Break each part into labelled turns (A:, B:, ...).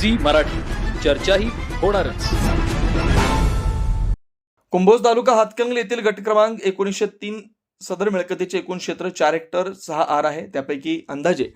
A: Zee Marathi. चर्चाही होणारच.
B: कुंभोज तालुका हातकंगल येथील गट क्रमांक एकोणीसशे तीन सदर मिळकतीचे एकूण क्षेत्र चार हेक्टर सहा आर आहे. त्यापैकी अंदाजे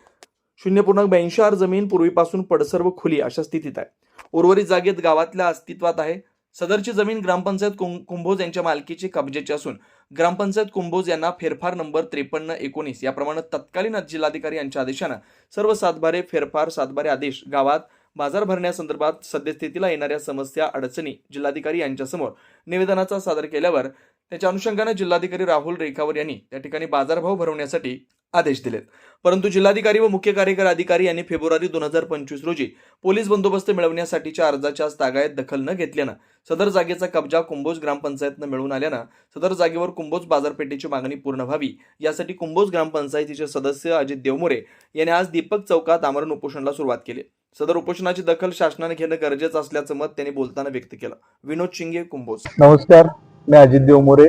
B: शून्य पूर्णांक ब्याऐंशी आर जमीन पूर्वीपासून पडसर व खुली अशा स्थितीत आहे. उर्वरित जागेत गावातल्या अस्तित्वात आहे. सदरची जमीन ग्रामपंचायत कुंभोज यांच्या मालकीची कब्जेची असून ग्रामपंचायत कुंभोज यांना फेरफार नंबर त्रेपन्न एकोणीस याप्रमाणे तत्कालीन जिल्हाधिकारी यांच्या आदेशानं सर्व सातबारे फेरफार सातबारे आदेश गावात बाजार भरण्यासंदर्भात सद्यस्थितीला येणाऱ्या समस्या अडचणी जिल्हाधिकारी यांच्यासमोर निवेदनाचा सादर केल्यावर त्याच्या अनुषंगाने जिल्हाधिकारी राहुल रेखावर यांनी त्या ठिकाणी बाजारभाव भरवण्यासाठी आदेश दिलेत. परंतु जिल्हाधिकारी व मुख्य कार्यकारी अधिकारी यांनी फेब्रुवारी दोन हजार पंचवीस रोजी पोलीस बंदोबस्त मिळवण्यासाठीच्या अर्जाच्या तागायत दखल न घेतल्यानं सदर जागेचा कब्जा कुंभोज ग्रामपंचायतनं मिळवून आल्यानं सदर जागेवर कुंभोज बाजारपेठेची मागणी पूर्ण व्हावी यासाठी कुंभोज ग्रामपंचायतीचे सदस्य अजित देवमोरे यांनी आज दीपक चौकात आमरण उपोषणाला सुरुवात केली. सदर उपोषणाची दखल शासनाने घेणं गरजेचं असल्याचं मत त्यांनी बोलताना व्यक्त केलं. विनोद शिंगे कुंभोज.
C: नमस्कार मी अजित देवमोरे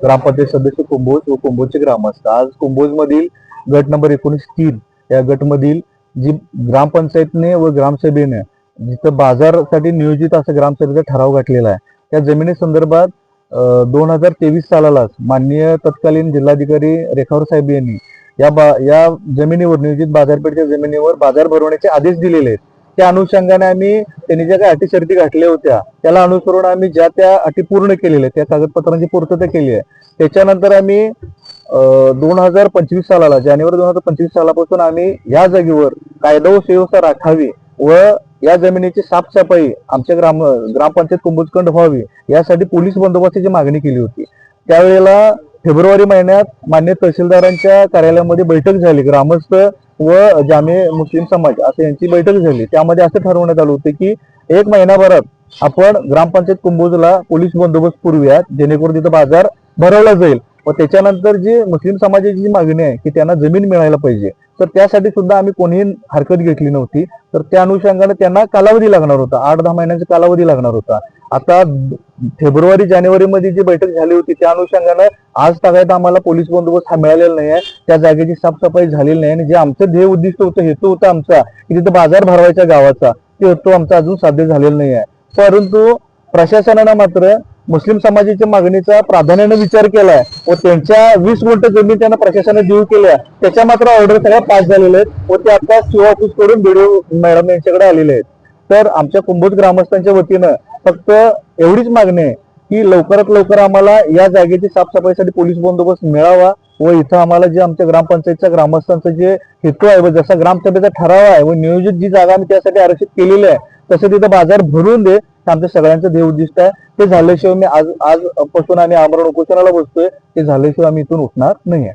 C: ग्रामपंचायत सदस्य कुंभोज व कुंभोजचे ग्रामस्थ. आज कुंभोज मधील गट नंबर एकोणीस तीन या गटमधील जी ग्रामपंचायतने व ग्रामसभेने जिथं बाजारसाठी नियोजित असं ग्रामसभेचा ठराव गाठलेला आहे त्या जमिनी संदर्भात दोन हजार तेवीस सालालाच माननीय तत्कालीन जिल्हाधिकारी रेखावर साहेब यांनी या बा या जमिनीवर नियोजित बाजारपेठेच्या जमिनीवर बाजार भरवण्याचे आदेश दिलेले आहेत. त्या अनुषंगाने आम्ही त्यांनी ज्या काही अटी शर्ती घातल्या होत्या त्याला अनुसरून आम्ही ज्या त्या अटी पूर्ण केलेल्या आहेत त्या कागदपत्रांची पूर्तता केली आहे. त्याच्यानंतर आम्ही दोन हजार पंचवीस सालाला जानेवारी दोन हजार पंचवीस सालापासून आम्ही या जागेवर कायदा व सुव्यवस्था राखावी व या जमिनीची साफसफाई आमच्या ग्राम ग्रामपंचायत कुंभजखंड व्हावी यासाठी पोलीस बंदोबस्ताची मागणी केली होती. त्यावेळेला फेब्रुवारी महिन्यात मान्य तहसीलदारांच्या कार्यालयामध्ये बैठक झाली. ग्रामस्थ व जामे मुस्लिम समाज असं यांची बैठक झाली. त्यामध्ये असं ठरवण्यात आलं होतं की एक महिनाभरात आपण ग्रामपंचायत कुंभोजला पोलीस बंदोबस्त पुरवूयात जेणेकरून तिथं बाजार भरवला जाईल. व त्याच्यानंतर जी मुस्लिम समाजाची जी मागणी आहे की त्यांना जमीन मिळायला पाहिजे तर त्यासाठी सुद्धा आम्ही कोणीही हरकत घेतली नव्हती. तर त्या अनुषंगाने त्यांना कालावधी लागणार होता. आठ दहा महिन्याचा कालावधी लागणार होता. आता फेब्रुवारी जानेवारी मध्ये जी बैठक झाली होती त्या अनुषंगानं आज तागायत आम्हाला पोलीस बंदोबस्त हा मिळालेला नाही आहे त्या जागेची साफसफाई झालेली नाही आणि जे आमचं ध्येय उद्दिष्ट होतं हेतू होता आमचा की तिथं बाजार भरवायचा गावाचा ते हेतू आमचा अजून साध्य झालेला नाही आहे परंतु प्रशासनानं मात्र मुस्लिम समाजाच्या मागणीचा प्राधान्याने विचार केलाय व त्यांच्या वीस गुंठ जमीन त्यांना प्रशासनाने देऊ केल्या त्याच्या मात्र ऑर्डर सगळ्या पास झालेल्या आहेत व ते आता सीओ ऑफिसकडून बीडीओ मॅडम यांच्याकडे आलेले आहेत. तर आमच्या कुंभोज ग्रामस्थांच्या वतीनं फक्त एवढीच मागणी आहे की लवकरात लवकर आम्हाला या जागेची साफसफाईसाठी पोलीस बंदोबस्त मिळावा व इथं आम्हाला जे आमच्या ग्रामपंचायतच्या ग्रामस्थांचं जे हेतू आहे व जसा ग्रामसभेचा ठराव आहे व नियोजित जी जागा आम्ही त्यासाठी आरक्षित केलेली आहे तसं तिथं बाजार भरून दे आमच्या सगळ्यांचं देव उद्दिष्ट आहे. ते झाल्याशिवाय मी आज आज पासून आम्ही आमरण उपोषणाला बसतोय ते झाल्याशिवाय आम्ही इथून उठणार नाही आहे